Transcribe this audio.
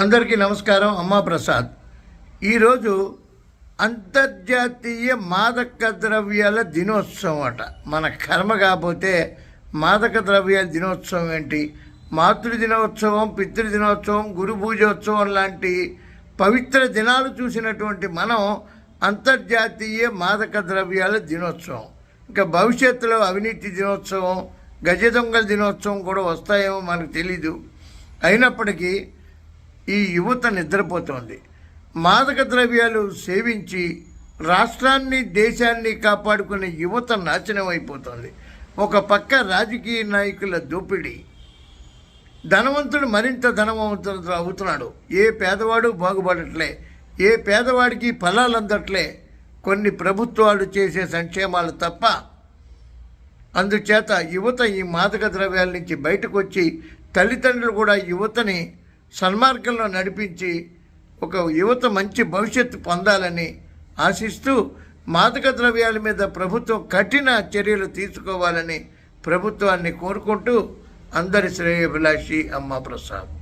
అందరికీ నమస్కారం అమ్మా ప్రసాద్. ఈరోజు అంతర్జాతీయ మాదక ద్రవ్యాల దినోత్సవం అట. మన కర్మ కాకపోతే మాదక ద్రవ్యాల దినోత్సవం ఏంటి? మాతృ దినోత్సవం పితృ దినోత్సవం గురు పూజోత్సవం లాంటి పవిత్ర దినాలు చూసినటువంటి మనం అంతర్జాతీయ మాదక ద్రవ్యాల దినోత్సవం. ఇంకా భవిష్యత్తులో అవినీతి దినోత్సవం గజ దొంగల దినోత్సవం కూడా వస్తాయేమో మనకు తెలీదు. అయినప్పటికీ ఈ యువత నిద్రపోతోంది. మాదక ద్రవ్యాలు సేవించి రాష్ట్రాన్ని దేశాన్ని కాపాడుకునే యువత నాశనం అయిపోతుంది ఒక పక్క రాజకీయ నాయకుల దోపిడీ. ధనవంతుడు మరింత ధనవంతుడు అవుతున్నాడు. ఏ పేదవాడు బాగుపడట్లే. ఏ పేదవాడికి ఫలాలు అందట్లే. కొన్ని ప్రభుత్వాలు చేసే సంక్షేమాలు తప్ప. అందుచేత యువత ఈ మాదక ద్రవ్యాల నుంచి బయటకు వచ్చి తల్లిదండ్రులు కూడా యువతని సన్మార్గంలో నడిపించి ఒక యువత మంచి భవిష్యత్తు పొందాలని ఆశిస్తూ మాదక ద్రవ్యాల మీద ప్రభుత్వం కఠిన చర్యలు తీసుకోవాలని ప్రభుత్వాన్ని కోరుకుంటూ అందరి శ్రేయభిలాషి అమ్మ ప్రసాద్.